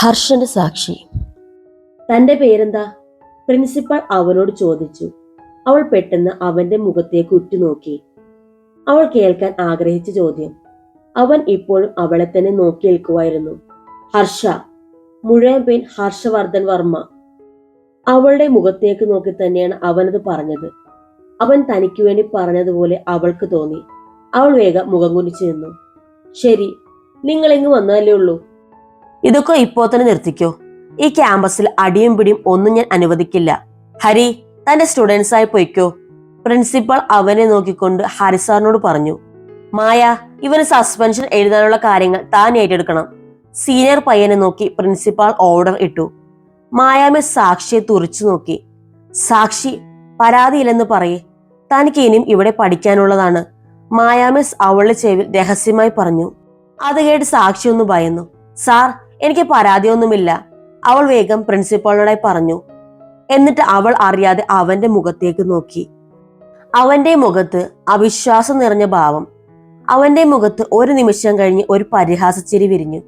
ഹർഷന്റെ സാക്ഷി. തന്റെ പേരെന്താ? പ്രിൻസിപ്പൽ അവനോട് ചോദിച്ചു. അവൾ പെട്ടെന്ന് അവന്റെ മുഖത്തേക്ക് ഉറ്റുനോക്കി. അവൾ കേൾക്കാൻ ആഗ്രഹിച്ച ചോദ്യം. അവൻ ഇപ്പോഴും അവളെ തന്നെ നോക്കി നിൽക്കുമായിരുന്നു ഹർഷ. മുഴുവൻ പേൻ ഹർഷവർദ്ധൻ വർമ്മ. അവളുടെ മുഖത്തേക്ക് നോക്കി തന്നെയാണ് അവനത് പറഞ്ഞത്. അവൻ തനിക്ക് വേണ്ടി പറഞ്ഞതുപോലെ അവൾക്ക് തോന്നി. അവൾ വേഗം മുഖം കുനിച്ചു നിന്നു. ശരി നിങ്ങൾ ഇങ്ങ് വന്നതല്ലേ ഉള്ളൂ? ഇതൊക്കെ ഇപ്പോ തന്നെ നിർത്തിക്കോ. ഈ ക്യാമ്പസിൽ അടിയും പിടിയും ഒന്നും ഞാൻ അനുവദിക്കില്ല. ഹരി തന്റെ സ്റ്റുഡൻസ് ആയി പൊയ്ക്കോ. പ്രിൻസിപ്പൽ അവനെ നോക്കിക്കൊണ്ട് ഹരി സാറിനോട് പറഞ്ഞു മായ ഇവന് സസ്പെൻഷൻ എഴുതാനുള്ള കാര്യങ്ങൾ താൻ ഏറ്റെടുക്കണം. സീനിയർ പയ്യനെ നോക്കി പ്രിൻസിപ്പാൾ ഓർഡർ ഇട്ടു. മായാമെ സാക്ഷിയെ തുറച്ചു നോക്കി. സാക്ഷി പരാതിയില്ലെന്ന് പറയേ. തനിക്ക് ഇനിയും ഇവിടെ പഠിക്കാനുള്ളതാണ്. മായാമിസ് അവളുടെ ചെവിൽ രഹസ്യമായി പറഞ്ഞു. അത് കേട്ട് സാക്ഷി ഒന്ന് ഭയന്നു. സാർ എനിക്ക് പരാതിയൊന്നുമില്ല. അവൾ വേഗം പ്രിൻസിപ്പാളിനോടായി പറഞ്ഞു. എന്നിട്ട് അവൾ അറിയാതെ അവന്റെ മുഖത്തേക്ക് നോക്കി. അവന്റെ മുഖത്ത് അവിശ്വാസം നിറഞ്ഞ ഭാവം. അവന്റെ മുഖത്ത് ഒരു നിമിഷം കഴിഞ്ഞ് ഒരു പരിഹാസച്ചിരി വിരിഞ്ഞു.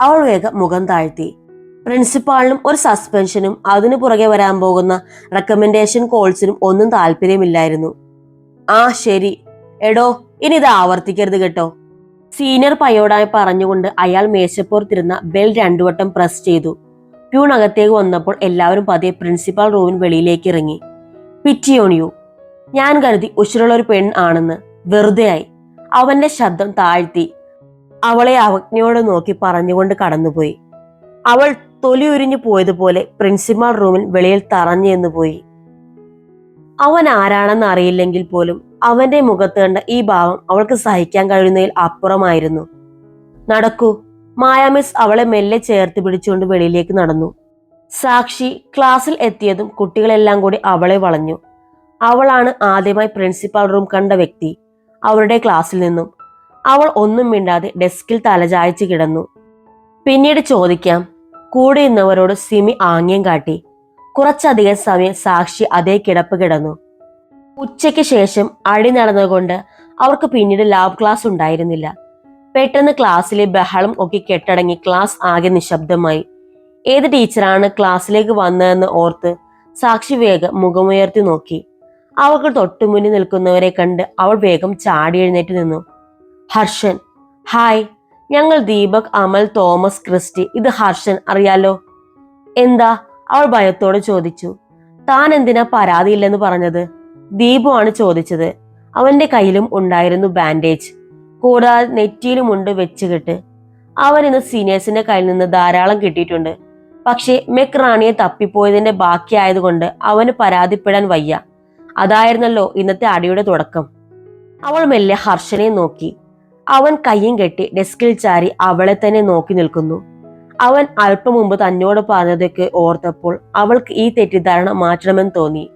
അവൾ വേഗം മുഖം താഴ്ത്തി. പ്രിൻസിപ്പാളിനും ഒരു സസ്പെൻഷനും അതിനു പുറകെ വരാൻ പോകുന്ന റെക്കമെൻഡേഷൻ കോൾസിനും ഒന്നും താല്പര്യമില്ലായിരുന്നു. ആ ശരി. എടോ ഇനി ഇത് ആവർത്തിക്കരുത് കേട്ടോ. സീനിയർ പയ്യോടായി പറഞ്ഞുകൊണ്ട് അയാൾ മേശപ്പുറത്തിരുന്ന ബെൽ രണ്ടുവട്ടം പ്രസ് ചെയ്തു. പ്യൂൺ അകത്തേക്ക് വന്നപ്പോൾ എല്ലാവരും പതിയെ പ്രിൻസിപ്പാൾ റൂമിന് വെളിയിലേക്ക് ഇറങ്ങി പിറ്റിയോണിയു ഞാൻ കരുതി ഉശിരുള്ള ഒരു പെൺ ആണെന്ന് വെറുതെയായി. അവന്റെ ശബ്ദം താഴ്ത്തി. അവളെ അവജ്ഞയോട് നോക്കി പറഞ്ഞുകൊണ്ട് കടന്നുപോയി. അവൾ തൊലി ഉരിഞ്ഞു പോയതുപോലെ പ്രിൻസിപ്പാൾ റൂമിൽ വെളിയിൽ തറഞ്ഞു എന്ന് പോയി. അവൻ ആരാണെന്ന് അറിയില്ലെങ്കിൽ പോലും അവന്റെ മുഖത്ത് കണ്ട ഈ ഭാവം അവൾക്ക് സഹിക്കാൻ കഴിയുന്നതിൽ അപ്പുറമായിരുന്നു. നടക്കൂ. മായാമിസ് അവളെ മെല്ലെ ചേർത്ത് പിടിച്ചുകൊണ്ട് വെളിയിലേക്ക് നടന്നു. സാക്ഷി ക്ലാസ്സിൽ എത്തിയതും കുട്ടികളെല്ലാം കൂടി അവളെ വളഞ്ഞു. അവളാണ് ആദ്യമായി പ്രിൻസിപ്പാൾ റൂം കണ്ട വ്യക്തി. അവരുടെ ക്ലാസ്സിൽ നിന്നും. അവൾ ഒന്നും മിണ്ടാതെ ഡെസ്കിൽ തലചായച്ച് കിടന്നു. പിന്നീട് ചോദിക്കാം. കൂടെ ഇന്നവരോട് സിമി ആംഗ്യം കാട്ടി. കുറച്ചധികം സമയം സാക്ഷി അതേ കിടപ്പ് കിടന്നു. ഉച്ചയ്ക്ക് ശേഷം അടി നടന്നുകൊണ്ട് അവർക്ക് പിന്നീട് ലാബ് ക്ലാസ് ഉണ്ടായിരുന്നില്ല. പെട്ടെന്ന് ക്ലാസ്സിലെ ബഹളം ഒക്കെ കെട്ടടങ്ങി ക്ലാസ് ആകെ നിശബ്ദമായി. ഏത് ടീച്ചറാണ് ക്ലാസ്സിലേക്ക് വന്നതെന്ന് ഓർത്ത് സാക്ഷി വേഗം മുഖമുയർത്തി നോക്കി. അവൾക്ക് തൊട്ടുമുന്നിൽ നിൽക്കുന്നവരെ കണ്ട് അവൾ വേഗം ചാടി എഴുന്നേറ്റ് നിന്നു. ഹർഷൻ ഹായ് ഞങ്ങൾ ദീപക് അമൽ തോമസ് ക്രിസ്റ്റി ഇത് ഹർഷൻ അറിയാലോ? എന്താ? അവൾ ഭയത്തോടെ ചോദിച്ചു. താൻ എന്തിനാ പരാതിയില്ലെന്ന് പറഞ്ഞത്? ദീപു ആണ് ചോദിച്ചത്. അവന്റെ കയ്യിലും ഉണ്ടായിരുന്നു ബാൻഡേജ്. കൂടാതെ നെറ്റിയിലുമുണ്ട് വെച്ചുകെട്ട്. അവൻ ഇന്ന് സീനിയേഴ്സിന്റെ കയ്യിൽ നിന്ന് ധാരാളം കിട്ടിയിട്ടുണ്ട്. പക്ഷേ മെക് റാണിയെ തപ്പിപ്പോയതിന്റെ ബാക്കിയായതുകൊണ്ട് അവന് പരാതിപ്പെടാൻ വയ്യ. അതായിരുന്നല്ലോ ഇന്നത്തെ അടിയുടെ തുടക്കം. അവൾ മെല്ലെ ഹർഷനെ നോക്കി. അവൻ കയ്യും കെട്ടി ഡെസ്കിൽ ചാരി അവളെ തന്നെ നോക്കി നിൽക്കുന്നു. അവൻ അല്പം മുമ്പ് തന്നോട് പറഞ്ഞതൊക്കെ ഓർത്തപ്പോൾ അവൾക്ക് ഈ തെറ്റിദ്ധാരണ മാറ്റണമെന്ന് തോന്നി.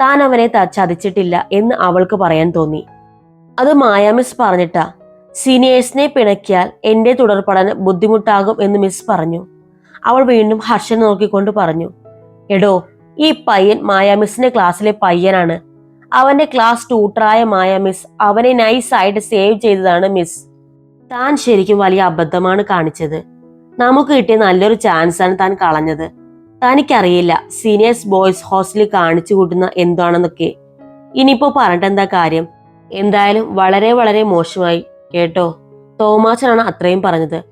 താൻ അവനെ ചതിച്ചിട്ടില്ല എന്ന് അവൾക്ക് പറയാൻ തോന്നി. അത് മായ മിസ് പറഞ്ഞിട്ടാ. സീനിയേഴ്സിനെ പിണക്കിയാൽ എന്റെ തുടർ പഠനം ബുദ്ധിമുട്ടാകും എന്ന് മിസ് പറഞ്ഞു. അവൾ വീണ്ടും ഹർഷൻ നോക്കിക്കൊണ്ട് പറഞ്ഞു എടോ ഈ പയ്യൻ മായ മിസ്സിന്റെ ക്ലാസ്സിലെ പയ്യനാണ്. അവന്റെ ക്ലാസ് ട്യൂട്ടറായ മായ മിസ് അവനെ നൈസായിട്ട് സേവ് ചെയ്തതാണ് മിസ്. താൻ ശരിക്കും വലിയ അബദ്ധമാണ് കാണിച്ചത്. നമുക്ക് കിട്ടിയ നല്ലൊരു ചാൻസാണ് താൻ കളഞ്ഞത്. തനിക്കറിയില്ല സീനിയേഴ്സ് ബോയ്സ് ഹോസ്റ്റലിൽ കാണിച്ചു കൂട്ടുന്ന എന്താണെന്നൊക്കെ. ഇനിയിപ്പോ പറഞ്ഞിട്ട് എന്താ കാര്യം? എന്തായാലും വളരെ വളരെ മോശമായി കേട്ടോ? തോമാച്ചനാണ് അത്രയും പറഞ്ഞത്.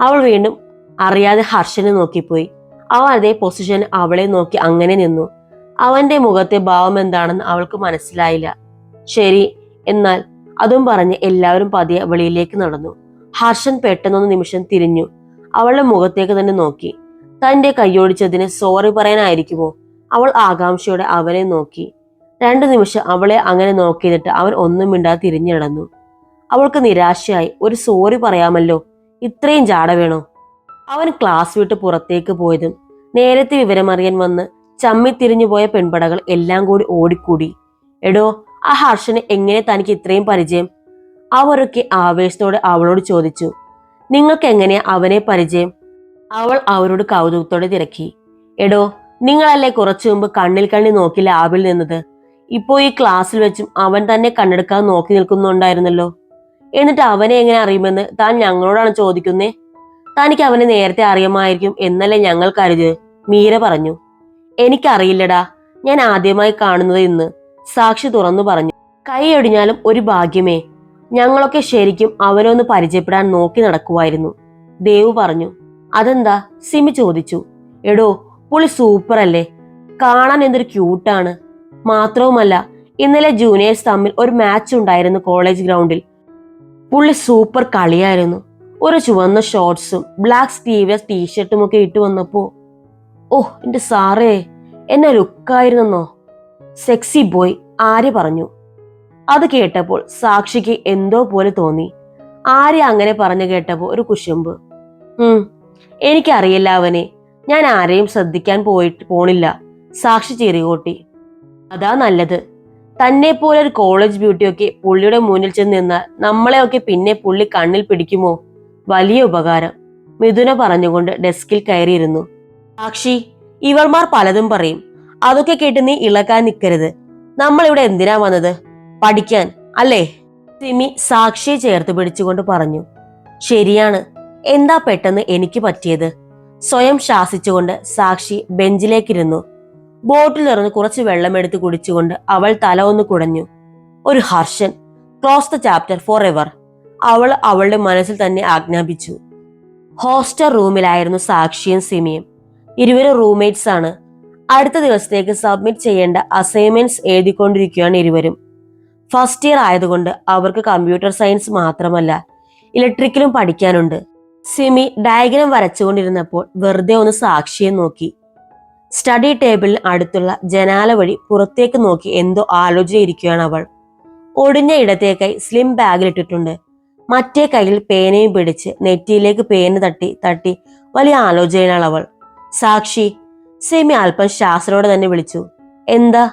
അവൾ വീണ്ടും അറിയാതെ ഹർഷനെ നോക്കിപ്പോയി. അവൻ അതേ പൊസിഷൻ അവളെ നോക്കി അങ്ങനെ നിന്നു. അവന്റെ മുഖത്തെ ഭാവം എന്താണെന്ന് അവൾക്ക് മനസ്സിലായില്ല. ശരി എന്നാൽ അതും പറഞ്ഞ് എല്ലാവരും പതിയെ വെളിയിലേക്ക് നടന്നു. ഹർഷൻ പെട്ടെന്നൊന്ന് നിമിഷം തിരിഞ്ഞു. അവളുടെ മുഖത്തേക്ക് തന്നെ നോക്കി. തന്റെ കൈയോടിച്ചതിന് സോറി പറയാനായിരിക്കുമോ? അവൾ ആകാംക്ഷയോടെ അവനെ നോക്കി. രണ്ടു നിമിഷം അവളെ അങ്ങനെ നോക്കിയിട്ട് അവൻ ഒന്നും മിണ്ടാതെ തിരിഞ്ഞു നടന്നു. അവൾക്ക് നിരാശയായി ഒരു സോറി പറയാമല്ലോ? ഇത്രയും ജാട വേണോ? അവൻ ക്ലാസ് വിട്ട് പുറത്തേക്ക് പോയതും നേരത്തെ വിവരമറിയാൻ വന്ന് ചമ്മിത്തിരിഞ്ഞു പോയ പെൺപടകൾ എല്ലാം കൂടി ഓടിക്കൂടി. എടോ ആ ഹർഷന് എങ്ങനെ തനിക്ക് ഇത്രയും പരിചയം? അവരൊക്കെ ആവേശത്തോടെ അവളോട് ചോദിച്ചു. നിങ്ങൾക്ക് എങ്ങനെയാ അവനെ പരിചയം? അവൾ അവരോട് കൗതുകത്തോടെ തിരക്കി. എടോ നിങ്ങളല്ലേ കുറച്ചു മുമ്പ് കണ്ണിൽ കണ്ണി നോക്കി ലാബിൽ നിന്നത്? ഇപ്പോ ഈ ക്ലാസ്സിൽ വെച്ചും അവൻ തന്നെ കണ്ണെടുക്കാൻ നോക്കി നിൽക്കുന്നുണ്ടായിരുന്നല്ലോ. എന്നിട്ട് അവനെ എങ്ങനെ അറിയുമെന്ന് താൻ ഞങ്ങളോടാണ് ചോദിക്കുന്നേ? തനിക്ക് അവനെ നേരത്തെ അറിയാമായിരിക്കും എന്നല്ലേ ഞങ്ങൾ കരുത് മീര പറഞ്ഞു. എനിക്കറിയില്ലടാ ഞാൻ ആദ്യമായി കാണുന്നത് ഇന്ന് സാക്ഷി തുറന്നു പറഞ്ഞു. കൈയൊടിഞ്ഞാലും ഒരു ഭാഗ്യമേ ഞങ്ങളൊക്കെ ശരിക്കും അവനെ ഒന്ന് പരിചയപ്പെടാൻ നോക്കി നടക്കുമായിരുന്നു ദേവ് പറഞ്ഞു. അതെന്താ? സിമി ചോദിച്ചു. എടോ പുളി സൂപ്പർ അല്ലേ? കാണാൻ എന്തൊരു ക്യൂട്ടാണ് മാത്രവുമല്ല ഇന്നലെ ജൂനിയേഴ്സ് തമ്മിൽ ഒരു മാച്ച് ഉണ്ടായിരുന്നു കോളേജ് ഗ്രൗണ്ടിൽ പുള്ളി സൂപ്പർ കളിയായിരുന്നു. ഒരു ചുവന്ന ഷോർട്സും ബ്ലാക്ക് സ്റ്റീവ്ലെസ് ടീഷർട്ടും ഒക്കെ ഇട്ട് വന്നപ്പോ ഓ എന്റെ സാറേ എന്നെ ലുക്കായിരുന്നെന്നോ സെക്സി ബോയ് ആര്യ പറഞ്ഞു. അത് കേട്ടപ്പോൾ സാക്ഷിക്ക് എന്തോ പോലെ തോന്നി. ആര്യ അങ്ങനെ പറഞ്ഞു കേട്ടപ്പോൾ ഒരു കുശുമ്പ്. എനിക്കറിയില്ല അവനെ. ഞാൻ ആരെയും ശ്രദ്ധിക്കാൻ പോയിട്ട് പോണില്ല. സാക്ഷി ചെറിയോട്ടി അതാ നല്ലത്. തന്നെ പോലെ ഒരു കോളേജ് ബ്യൂട്ടിയൊക്കെ പുള്ളിയുടെ മുന്നിൽ ചെന്ന് നിന്നാൽ നമ്മളെയൊക്കെ പിന്നെ പുള്ളി കണ്ണിൽ പിടിക്കുമോ? വലിയ ഉപകാരം. മിഥുന പറഞ്ഞുകൊണ്ട് ഡെസ്കിൽ കയറിയിരുന്നു. സാക്ഷി ഇവർമാർ പലതും പറയും. അതൊക്കെ കേട്ട് നീ ഇളക്കാൻ നിൽക്കരുത് നമ്മൾ ഇവിടെ എന്തിനാ വന്നത്? പഠിക്കാൻ അല്ലേ? സിമി സാക്ഷിയെ ചേർത്ത് പിടിച്ചുകൊണ്ട് പറഞ്ഞു. ശരിയാണ്. എന്താ പെട്ടെന്ന് എനിക്ക് പറ്റിയത്? സ്വയം ശാസിച്ചുകൊണ്ട് സാക്ഷി ബെഞ്ചിലേക്കിരുന്നു. ബോട്ടിൽ നിറഞ്ഞ് കുറച്ച് വെള്ളമെടുത്ത് കുടിച്ചുകൊണ്ട് അവൾ തല ഒന്ന് കുടഞ്ഞു. ഒരു Harshan close the chapter forever അവൾ അവളുടെ മനസ്സിൽ തന്നെ ആജ്ഞാപിച്ചു. ഹോസ്റ്റൽ റൂമിലായിരുന്നു സാക്ഷിയും സിമിയും. ഇരുവരും റൂംമേറ്റ്സ് ആണ്. അടുത്ത ദിവസത്തേക്ക് സബ്മിറ്റ് ചെയ്യേണ്ട അസൈൻമെന്റ്സ് എഴുതിക്കൊണ്ടിരിക്കുകയാണ് ഇരുവരും. ഫസ്റ്റ് ഇയർ ആയതുകൊണ്ട് അവർക്ക് കമ്പ്യൂട്ടർ സയൻസ് മാത്രമല്ല ഇലക്ട്രിക്കലും പഠിക്കാനുണ്ട്. സിമി ഡയഗ്രാം വരച്ചുകൊണ്ടിരുന്നപ്പോൾ വെറുതെ ഒന്ന് സാക്ഷിയെ നോക്കി. സ്റ്റഡി ടേബിളിന് അടുത്തുള്ള ജനാല വഴി പുറത്തേക്ക് നോക്കി എന്തോ ആലോചിച്ചിരിക്കുകയാണ് അവൾ. ഒടിഞ്ഞ ഇടത്തേക്കായി സ്ലിം ബാഗിലിട്ടിട്ടുണ്ട് മറ്റേ കയ്യിൽ പേനയും പിടിച്ച് നെറ്റിയിലേക്ക് പേന തട്ടി തട്ടി വലിയ ആലോചനയാണ് അവൾ. സാക്ഷി സെമി അല്പം ശാസ്ത്രോടെ തന്നെ വിളിച്ചു. എന്താ?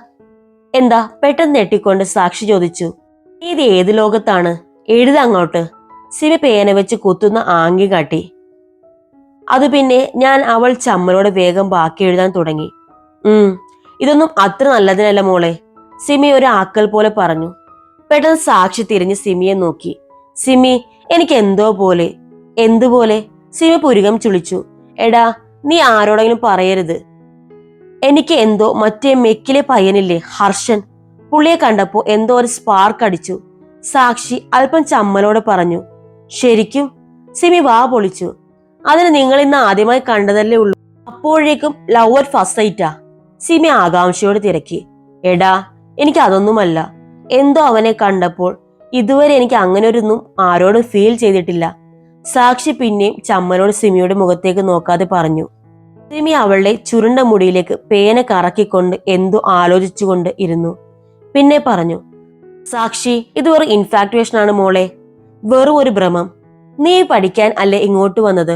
എന്താ? പെട്ടെന്ന് നെട്ടിക്കൊണ്ട് സാക്ഷി ചോദിച്ചു. ഇത് ഏത് ലോകത്താണ്? എഴുത സിമി പേന വെച്ച് കുത്തുന്ന ആംഗി കാട്ടി. അത് പിന്നെ ഞാൻ അവൾ ചമ്മലോട് വേഗം ബാക്കി എഴുതാൻ തുടങ്ങി. ഉം ഇതൊന്നും അത്ര നല്ലതിനല്ല മോളെ സിമി ഒരു ആക്കൽ പോലെ പറഞ്ഞു. പെട്ടെന്ന് സാക്ഷി തിരിഞ്ഞ് സിമിയെ നോക്കി. സിമി എനിക്ക് എന്തോ പോലെ എന്തുപോലെ സിമി പുരുകം ചുളിച്ചു. എടാ നീ ആരോടെങ്കിലും പറയരുത്. എനിക്ക് എന്തോ മറ്റേ മെക്കിലെ പയ്യനില്ലേ ഹർഷൻ പുള്ളിയെ കണ്ടപ്പോ എന്തോ ഒരു സ്പാർക്ക് അടിച്ചു. സാക്ഷി അല്പം ചമ്മലോടെ പറഞ്ഞു. ശരിക്കും സിമി വാ പൊളിച്ചു. അതിന് നിങ്ങൾ ഇന്ന് ആദ്യമായി കണ്ടതല്ലേ ഉള്ളൂ. അപ്പോഴേക്കും ലവ് അറ്റ് ഫസ്റ്റ് സൈറ്റാ സിമി ആകാംക്ഷയോട് തിരക്കി. എടാ എനിക്ക് അതൊന്നുമല്ല. എന്തോ അവനെ കണ്ടപ്പോൾ ഇതുവരെ എനിക്ക് അങ്ങനെ ഒരൊന്നും ആരോടും ഫീൽ ചെയ്തിട്ടില്ല. സാക്ഷി പിന്നെയും ചമ്മലോട് സിമിയുടെ മുഖത്തേക്ക് നോക്കാതെ പറഞ്ഞു. സിമി അവളുടെ ചുരുണ്ട മുടിയിലേക്ക് പേന കറക്കിക്കൊണ്ട് എന്തോ ആലോചിച്ചുകൊണ്ട് ഇരുന്നു. പിന്നെ പറഞ്ഞു സാക്ഷി ഇത് വെറും ഇൻഫാക്ടുവേഷൻ ആണ് മോളെ. വെറും ഒരു ഭ്രമം. നീ പഠിക്കാൻ അല്ലേ ഇങ്ങോട്ട് വന്നത്?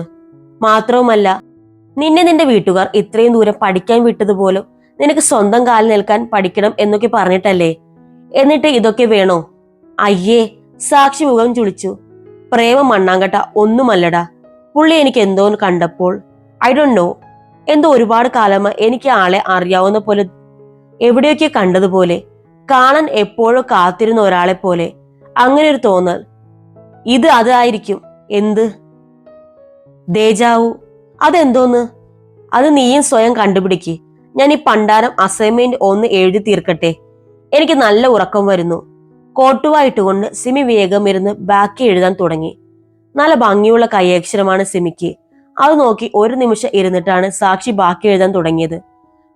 മാത്രവുമല്ല നിന്നെ നിന്റെ വീട്ടുകാർ ഇത്രയും ദൂരം പഠിക്കാൻ വിട്ടതുപോലും നിനക്ക് സ്വന്തം കാലിൽ നിൽക്കാൻ പഠിക്കണം എന്നൊക്കെ പറഞ്ഞിട്ടല്ലേ? എന്നിട്ട് ഇതൊക്കെ വേണോ? അയ്യേ സാക്ഷി മുഖം ചുളിച്ചു. പ്രേമ മണ്ണാങ്കട്ട ഒന്നുമല്ലടാ. പുള്ളി എനിക്ക് എന്തോന്ന് കണ്ടപ്പോൾ ഐ ഡോണ്ട് നോ എന്തോ ഒരുപാട് കാലമായി എനിക്ക് ആളെ അറിയാവുന്ന പോലെ എവിടെയൊക്കെ കണ്ടതുപോലെ കാണാൻ എപ്പോഴും കാത്തിരുന്ന ഒരാളെ പോലെ അങ്ങനെ ഒരു തോന്നൽ. ഇത് അതായിരിക്കും. എന്ത്? ദേജാവു അതെന്തോന്ന്? അത് നീയും സ്വയം കണ്ടുപിടിക്ക്. ഞാൻ ഈ പണ്ടാരം അസൈൻമെന്റ് ഒന്ന് എഴുതി തീർക്കട്ടെ. എനിക്ക് നല്ല ഉറക്കം വരുന്നു. കോട്ടുവായിട്ടുകൊണ്ട് സിമി വേഗം ഇരുന്ന് ബാക്കി എഴുതാൻ തുടങ്ങി. നല്ല ഭംഗിയുള്ള കൈയക്ഷരമാണ് സിമിക്ക്. അത് നോക്കി ഒരു നിമിഷം ഇരുന്നിട്ടാണ് സാക്ഷി ബാക്കി എഴുതാൻ തുടങ്ങിയത്.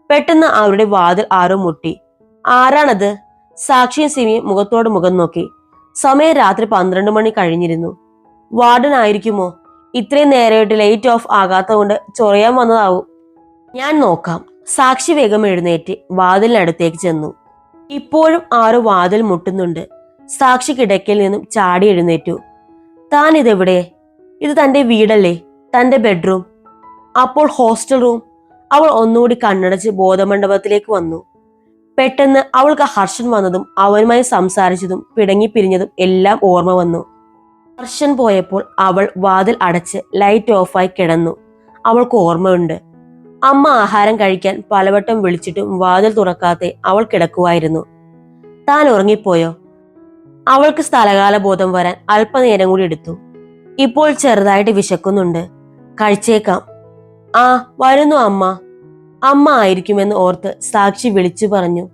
പെട്ടെന്ന് അവരുടെ വാതിൽ ആരോ മുട്ടി. ആരാണത്? സാക്ഷിയും സിമിയും മുഖത്തോട് മുഖം നോക്കി. സമയം രാത്രി പന്ത്രണ്ട് മണി കഴിഞ്ഞിരുന്നു. വാർഡൻ ആയിരിക്കുമോ? ഇത്രയും നേരമായിട്ട് ലൈറ്റ് ഓഫ് ആകാത്തതുകൊണ്ട് ചൊറയാൻ വന്നതാവും. ഞാൻ നോക്കാം. സാക്ഷി വേഗം എഴുന്നേറ്റ് വാതിലിനടുത്തേക്ക് ചെന്നു. ഇപ്പോഴും ആരോ വാതിൽ മുട്ടുന്നുണ്ട്. സാക്ഷി കിടക്കയിൽ നിന്നും ചാടി എഴുന്നേറ്റു. താൻ ഇതെവിടെ? ഇത് തന്റെ വീടല്ലേ? തന്റെ ബെഡ്റൂം അപ്പോൾ ഹോസ്റ്റൽ റൂം അവൾ ഒന്നുകൂടി കണ്ണടച്ച് ബോധമണ്ഡപത്തിലേക്ക് വന്നു. പെട്ടെന്ന് അവൾക്ക് ഹർഷൻ വന്നതും അവനുമായി സംസാരിച്ചതും പിടങ്ങി പിരിഞ്ഞതും എല്ലാം ഓർമ്മ വന്നു. ഹർഷൻ പോയപ്പോൾ അവൾ വാതിൽ അടച്ച് ലൈറ്റ് ഓഫായി കിടന്നു. അവൾക്ക് ഓർമ്മയുണ്ട്. അമ്മ ആഹാരം കഴിക്കാൻ പലവട്ടം വിളിച്ചിട്ടും വാതിൽ തുറക്കാതെ അവൾ കിടക്കുമായിരുന്നു താൻ ഉറങ്ങിപ്പോയോ? അവൾക്ക് സ്ഥലകാല ബോധം വരാൻ അല്പനേരം കൂടി എടുത്തു. ഇപ്പോൾ ചെറുതായിട്ട് വിശക്കുന്നുണ്ട്. കഴിച്ചേക്കാം. ആ വരുന്നു അമ്മ. അമ്മ ആയിരിക്കുമെന്ന് ഓർത്ത് സാക്ഷി വിളിച്ചു പറഞ്ഞു.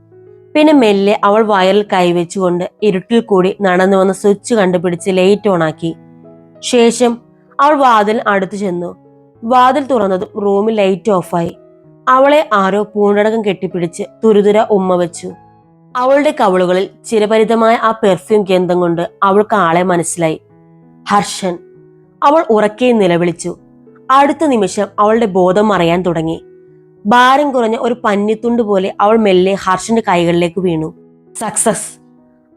പിന്നെ മെല്ലെ അവൾ വയറിൽ കൈവച്ചുകൊണ്ട് ഇരുട്ടിൽ കൂടി നടന്നു വന്ന സ്വിച്ച് കണ്ടുപിടിച്ച് ലൈറ്റ് ഓണാക്കി ശേഷം അവൾ വാതിൽ അടുത്തു ചെന്നു. വാതിൽ തുറന്നതും റൂമിൽ ലൈറ്റ് ഓഫായി അവളെ ആരോ പൂണ്ടടക്കം കെട്ടിപ്പിടിച്ച് തുരുതുര ഉമ്മ വെച്ചു. അവളുടെ കവളുകളിൽ ചിരപരിതമായ ആ പെർഫ്യൂം ഗന്ധം കൊണ്ട് അവൾക്ക് ആളെ മനസ്സിലായി. ഹർഷൻ അവൾ ഉറക്കെ നിലവിളിച്ചു. അടുത്ത നിമിഷം അവളുടെ ബോധം അറിയാൻ തുടങ്ങി. ഭാരം കുറഞ്ഞ ഒരു പന്നിത്തുണ്ട് പോലെ അവൾ മെല്ലെ ഹർഷന്റെ കൈകളിലേക്ക് വീണു. സക്സസ്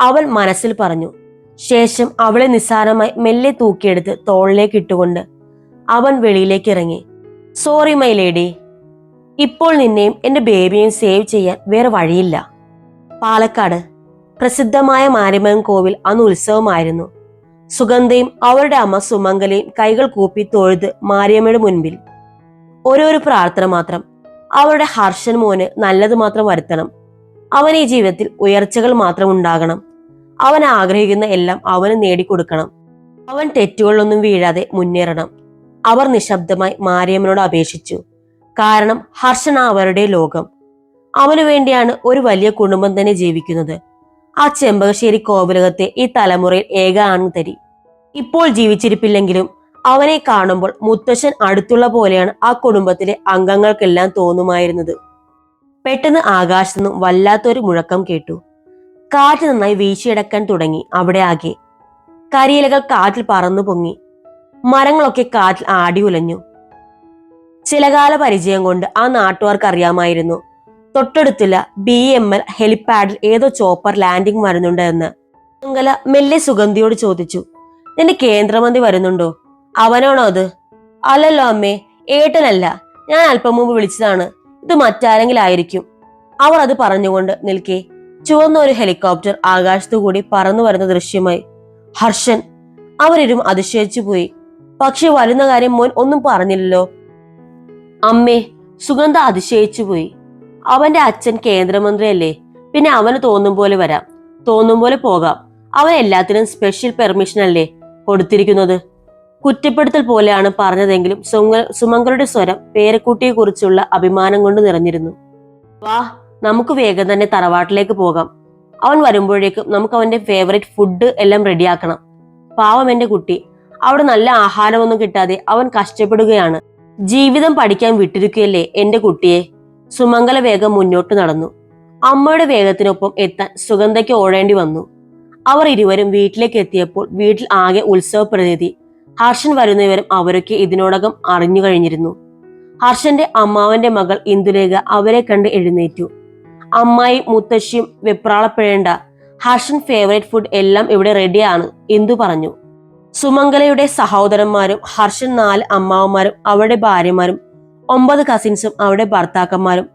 അവൾ മനസ്സിൽ പറഞ്ഞു. ശേഷം അവളെ നിസ്സാരമായി മെല്ലെ തൂക്കിയെടുത്ത് തോളിലേക്ക് ഇട്ടുകൊണ്ട് അവൻ വെളിയിലേക്ക് ഇറങ്ങി. Sorry my lady. ഇപ്പോൾ നിന്നെയും എന്റെ ബേബിയെയും സേവ് ചെയ്യാൻ വേറെ വഴിയില്ല. പാലക്കാട് പ്രസിദ്ധമായ മാരിമൻ കോവിൽ അന്ന് ഉത്സവമായിരുന്നു. സുഗന്ധയും അവരുടെ അമ്മ സുമംഗലയും കൈകൾ കൂപ്പി തൊഴുത് മാരിയമ്മയുടെ മുൻപിൽ. ഓരോരു പ്രാർത്ഥന മാത്രം. അവരുടെ ഹർഷൻ മോന് നല്ലത് മാത്രം വരുത്തണം. അവൻ ഈ ജീവിതത്തിൽ ഉയർച്ചകൾ മാത്രം ഉണ്ടാകണം. അവൻ ആഗ്രഹിക്കുന്ന എല്ലാം അവന് നേടിക്കൊടുക്കണം. അവൻ തെറ്റുകളിലൊന്നും വീഴാതെ മുന്നേറണം. അവർ നിശബ്ദമായി മാരിയമ്മനോട് അപേക്ഷിച്ചു. കാരണം ഹർഷൻ അവരുടെ ലോകം. അവനു വേണ്ടിയാണ് ഒരു വലിയ കുടുംബം തന്നെ ജീവിക്കുന്നത്. ആ ചെമ്പകശ്ശേരി കോവിലകത്തെ ഈ തലമുറയിൽ ഏക ആണ് തരി ഇപ്പോൾ ജീവിച്ചിരിപ്പില്ലെങ്കിലും അവനെ കാണുമ്പോൾ മുത്തശ്ശൻ അടുത്തുള്ള പോലെയാണ് ആ കുടുംബത്തിലെ അംഗങ്ങൾക്കെല്ലാം തോന്നുമായിരുന്നത്. പെട്ടെന്ന് ആകാശത്തു നിന്നും വല്ലാത്തൊരു മുഴക്കം കേട്ടു. കാറ്റ് നന്നായി വീശിയടക്കാൻ തുടങ്ങി അവിടെ ആകെ. കരിയിലകൾ കാറ്റിൽ പറന്നു പൊങ്ങി. മരങ്ങളൊക്കെ കാറ്റിൽ ആടി ഉലഞ്ഞു. ചിലകാല പരിചയം കൊണ്ട് ആ നാട്ടുകാർക്ക് അറിയാമായിരുന്നു. തൊട്ടടുത്തുള്ള ബി എം എൽ ഹെലിപ്പാഡിൽ ഏതോ ചോപ്പർ ലാൻഡിംഗ് വരുന്നുണ്ട് എന്ന്. മംഗല മെല്ലെ സുഗന്ധിയോട് ചോദിച്ചു നിന്റെ കേന്ദ്രമന്ത്രി വരുന്നുണ്ടോ? അവനാണോ അത്? അല്ലല്ലോ അമ്മേ ഏട്ടനല്ല. ഞാൻ അല്പം മുമ്പ് വിളിച്ചതാണ്. ഇത് മറ്റാരെങ്കിലും ആയിരിക്കും. അവർ അത് പറഞ്ഞുകൊണ്ട് നിൽക്കെ. ചുവന്ന ഒരു ഹെലികോപ്റ്റർ ആകാശത്തുകൂടി പറന്നു വരുന്ന ദൃശ്യമായി. ഹർഷൻ അവരിരും അതിശയിച്ചു പോയി. പക്ഷെ വരുന്ന കാര്യം മോൻ ഒന്നും പറഞ്ഞില്ലല്ലോ. അമ്മേ സുഗന്ധ അതിശയിച്ചു പോയി. അവന്റെ അച്ഛൻ കേന്ദ്രമന്ത്രിയല്ലേ? പിന്നെ അവന് തോന്നും പോലെ വരാം. തോന്നും പോലെ പോകാം. അവൻ എല്ലാത്തിനും സ്പെഷ്യൽ പെർമിഷൻ അല്ലേ കൊടുത്തിരിക്കുന്നത്? കുറ്റപ്പെടുത്തൽ പോലെയാണ് പറഞ്ഞതെങ്കിലും സുമ സുമംഗളുടെ സ്വരം പേരക്കുട്ടിയെ കുറിച്ചുള്ള അഭിമാനം കൊണ്ട് നിറഞ്ഞിരുന്നു. വാ നമുക്ക് വേഗം തന്നെ തറവാട്ടിലേക്ക് പോകാം. അവൻ വരുമ്പോഴേക്കും നമുക്ക് അവന്റെ ഫേവറേറ്റ് ഫുഡ് എല്ലാം റെഡിയാക്കണം പാവം എന്റെ കുട്ടി. അവിടെ നല്ല ആഹാരമൊന്നും കിട്ടാതെ അവൻ കഷ്ടപ്പെടുകയാണ്. ജീവിതം പഠിക്കാൻ വിട്ടിരിക്കുകയല്ലേ എന്റെ കുട്ടിയെ? സുമംഗല വേഗം മുന്നോട്ട് നടന്നു. അമ്മയുടെ വേഗത്തിനൊപ്പം എത്താൻ സുഗന്ധയ്ക്ക് ഓടേണ്ടി വന്നു. അവർ ഇരുവരും വീട്ടിലേക്ക് എത്തിയപ്പോൾ വീട്ടിൽ ആകെ ഉത്സവ പ്രതീതി ഹർഷൻ വരുന്നവരും അവരൊക്കെ ഇതിനോടകം അറിഞ്ഞു കഴിഞ്ഞിരുന്നു. ഹർഷന്റെ അമ്മാവന്റെ മകൾ ഇന്ദുലേഖ അവരെ കണ്ട് എഴുന്നേറ്റു. അമ്മായി മുത്തശ്ശിയും വെപ്രാളപ്പെടേണ്ട. ഹർഷൻ ഫേവറേറ്റ് ഫുഡ് എല്ലാം ഇവിടെ റെഡിയാണ് ഇന്ദു പറഞ്ഞു. സുമംഗലയുടെ സഹോദരന്മാരും ഹർഷൻ നാല് അമ്മാവന്മാരും അവരുടെ ഭാര്യമാരും ഒമ്പത് കസിൻസും അവരുടെ ഭർത്താക്കന്മാരും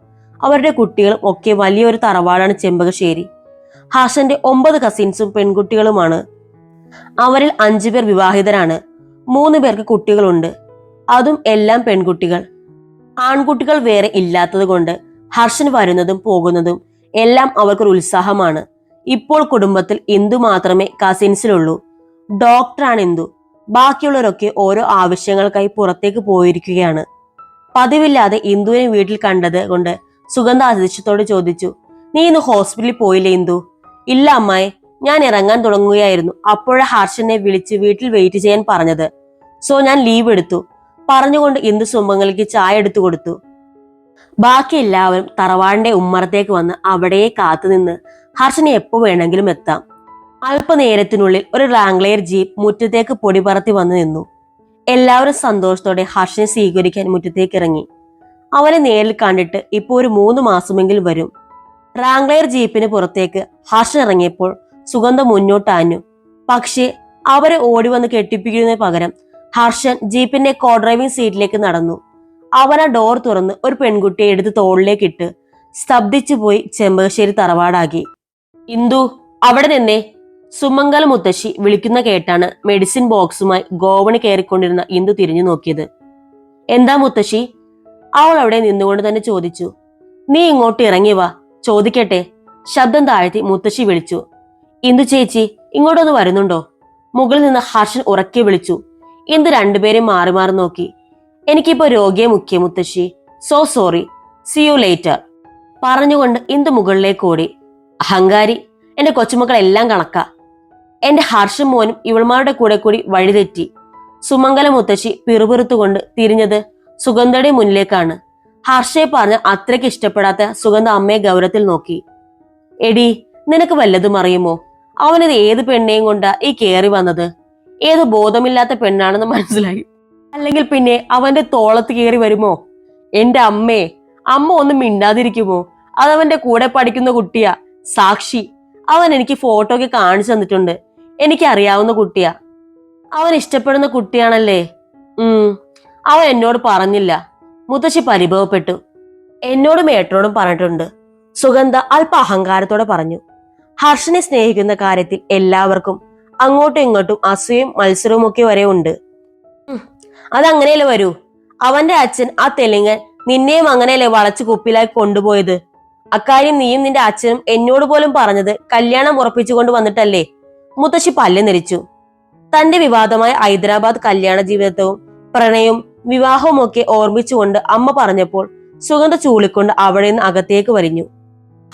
അവരുടെ കുട്ടികളും ഒക്കെ വലിയൊരു തറവാടാണ് ചെമ്പകശ്ശേരി. ഹർഷന്റെ ഒമ്പത് കസിൻസും പെൺകുട്ടികളുമാണ്. അവരിൽ അഞ്ചു പേർ വിവാഹിതരാണ്. മൂന്ന് പേർക്ക് കുട്ടികളുണ്ട്. അതും എല്ലാം പെൺകുട്ടികൾ. ആൺകുട്ടികൾ വേറെ ഇല്ലാത്തത് കൊണ്ട് ഹർഷൻ വരുന്നതും പോകുന്നതും എല്ലാം അവർക്കൊരു ഉത്സാഹമാണ്. ഇപ്പോൾ കുടുംബത്തിൽ ഇന്ദു മാത്രമേ കസിൻസിലുള്ളൂ. ഡോക്ടറാണ് ഇന്ദു. ബാക്കിയുള്ളവരൊക്കെ ഓരോ ആവശ്യങ്ങൾക്കായി പുറത്തേക്ക് പോയിരിക്കുകയാണ്. പതിവില്ലാതെ ഇന്ദുവിനെ വീട്ടിൽ കണ്ടത് കൊണ്ട് സുഗന്ധ അതിശയത്തോട് ചോദിച്ചു നീ ഇന്ന് ഹോസ്പിറ്റലിൽ പോയില്ലേ ഇന്ദു? ഇല്ല അമ്മായി. ഞാൻ ഇറങ്ങാൻ തുടങ്ങുകയായിരുന്നു. അപ്പോഴ ഹർഷനെ വിളിച്ച് വീട്ടിൽ വെയിറ്റ് ചെയ്യാൻ പറഞ്ഞത്. സോ ഞാൻ ലീവ് എടുത്തു. പറഞ്ഞുകൊണ്ട് ഇന്ദു സുംബങ്ങൾക്ക് ചായ എടുത്തു കൊടുത്തു. ബാക്കി എല്ലാവരും തറവാടിന്റെ ഉമ്മറത്തേക്ക് വന്ന് അവിടെ കാത്തുനിന്ന് ഹർഷന് എപ്പോ വേണമെങ്കിലും എത്താം. അല്പനേരത്തിനുള്ളിൽ ഒരു റാംഗ്ലെയർ ജീപ്പ് മുറ്റത്തേക്ക് പൊടി പറത്തി വന്നു നിന്നു. എല്ലാവരും സന്തോഷത്തോടെ ഹർഷനെ സ്വീകരിക്കാൻ മുറ്റത്തേക്ക് ഇറങ്ങി. അവനെ നേരിൽ കണ്ടിട്ട് ഇപ്പോ ഒരു മൂന്ന് മാസമെങ്കിലും വരും. റാംഗ്ലെയർ ജീപ്പിന് പുറത്തേക്ക് ഹർഷൻ ഇറങ്ങിയപ്പോൾ സുഗന്ധ മുന്നോട്ടാഞ്ഞു പക്ഷേ അവരെ ഓടി വന്ന് കെട്ടിപ്പിക്കുന്നതിന് പകരം ഹർഷൻ ജീപ്പിന്റെ കോ ഡ്രൈവിംഗ് സീറ്റിലേക്ക് നടന്നു. അവൻ ആ ഡോർ തുറന്ന് ഒരു പെൺകുട്ടിയെ എടുത്ത് തോളിലേക്ക് ഇട്ട് സ്തബ്ധിച്ചു പോയി ചെമ്പകശ്ശേരി തറവാടാക്കി. ഇന്ദു അവിടെ നിന്നേ സുമംഗല മുത്തശ്ശി വിളിക്കുന്ന കേട്ടാണ് മെഡിസിൻ ബോക്സുമായി ഗോവണി കയറിക്കൊണ്ടിരുന്ന ഇന്ദു തിരിഞ്ഞു നോക്കിയത്. എന്താ മുത്തശ്ശി? അവൾ അവിടെ നിന്നുകൊണ്ട് തന്നെ ചോദിച്ചു. നീ ഇങ്ങോട്ട് ഇറങ്ങി വാ. ചോദിക്കട്ടെ ശബ്ദം താഴ്ത്തി മുത്തശ്ശി വിളിച്ചു. ഇന്ദു ചേച്ചി? ഇങ്ങോട്ടൊന്ന് വരുന്നുണ്ടോ? മുകളിൽ നിന്ന് ഹർഷൻ ഉറക്കി വിളിച്ചു. ഇന്ദു രണ്ടുപേരെയും മാറി മാറി നോക്കി. എനിക്കിപ്പോ രോഗിയെ മുഖ്യ മുത്തശ്ശി. So sorry see you later പറഞ്ഞുകൊണ്ട് ഇന്ദു മുകളിലേക്ക് ഓടി. അഹങ്കാരി എന്റെ കൊച്ചുമക്കളെല്ലാം കണക്കാ. എന്റെ ഹർഷം മോനും ഇവൾമാരുടെ കൂടെ കൂടി വഴിതെറ്റി. സുമംഗല മുത്തശ്ശി പിറുപിറുത്തുകൊണ്ട് തിരിഞ്ഞത് സുഗന്ധയുടെ മുന്നിലേക്കാണ്. ഹർഷയെ പറഞ്ഞ് അത്രയ്ക്ക് ഇഷ്ടപ്പെടാത്ത സുഗന്ധ അമ്മയെ ഗൗരവത്തിൽ നോക്കി. എടി നിനക്ക് വല്ലതും അറിയുമോ? അവനത് ഏത് പെണ്ണേയും കൊണ്ടാ ഈ കേറി വന്നത്? ഏത് ബോധമില്ലാത്ത പെണ്ണാണെന്ന് മനസ്സിലായി. അല്ലെങ്കിൽ പിന്നെ അവന്റെ തോളത്ത് കയറി വരുമോ? എന്റെ അമ്മേ അമ്മ ഒന്നും മിണ്ടാതിരിക്കുമോ? അതവന്റെ കൂടെ പഠിക്കുന്ന കുട്ടിയാ സാക്ഷി. അവൻ എനിക്ക് ഫോട്ടോ ഒക്കെ കാണിച്ചു തന്നിട്ടുണ്ട്. എനിക്ക് അറിയാവുന്ന കുട്ടിയാ. അവൻ ഇഷ്ടപ്പെടുന്ന കുട്ടിയാണല്ലേ? ഉം. അവൻ എന്നോട് പറഞ്ഞില്ല. മുത്തശ്ശി പരിഭവപ്പെട്ടു. എന്നോടും ഏട്ടനോടും പറഞ്ഞിട്ടുണ്ട്. സുഗന്ധ അല്പ അഹങ്കാരത്തോടെ പറഞ്ഞു. ഹർഷനെ സ്നേഹിക്കുന്ന കാര്യത്തിൽ എല്ലാവർക്കും അങ്ങോട്ടും ഇങ്ങോട്ടും അസൂയും മത്സരവും ഒക്കെ വരെ ഉണ്ട്. അതങ്ങനെയല്ലേ വരൂ? അവന്റെ അച്ഛൻ ആ തെലുങ്കൻ നിന്നെയും അങ്ങനെയല്ലേ വളച്ചു കുപ്പിലായി കൊണ്ടുപോയത്? അക്കാര്യം നീയും നിന്റെ അച്ഛനും എന്നോട് പോലും പറഞ്ഞത് കല്യാണം ഉറപ്പിച്ചുകൊണ്ട് വന്നിട്ടല്ലേ? മുത്തശ്ശി പല്ല് നിരിച്ചു. തന്റെ വിവാദമായ ഹൈദരാബാദ് കല്യാണ ജീവിതവും പ്രണയവും വിവാഹവും ഒക്കെ ഓർമ്മിച്ചുകൊണ്ട് അമ്മ പറഞ്ഞപ്പോൾ സുഗന്ധ ചൂളിക്കൊണ്ട് അവിടെ നിന്ന് അകത്തേക്ക് വരിഞ്ഞു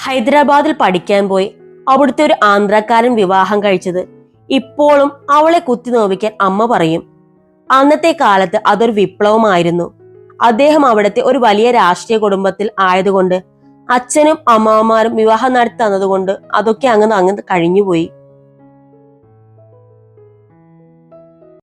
ഹൈദരാബാദിൽ പഠിക്കാൻ പോയി അവിടുത്തെ ഒരു ആന്ധ്രാക്കാരൻ വിവാഹം കഴിച്ചത്. ഇപ്പോഴും അവളെ കുത്തി നോവിക്കാൻ അമ്മ പറയും. അന്നത്തെ കാലത്ത് അതൊരു വിപ്ലവമായിരുന്നു. അദ്ദേഹം അവിടുത്തെ ഒരു വലിയ രാഷ്ട്രീയ കുടുംബത്തിൽ ആയതുകൊണ്ട് അച്ഛനും അമ്മാവന്മാരും വിവാഹം നടത്തി തന്നതുകൊണ്ട് അതൊക്കെ അങ്ങ് അങ്ങ് കഴിഞ്ഞുപോയി.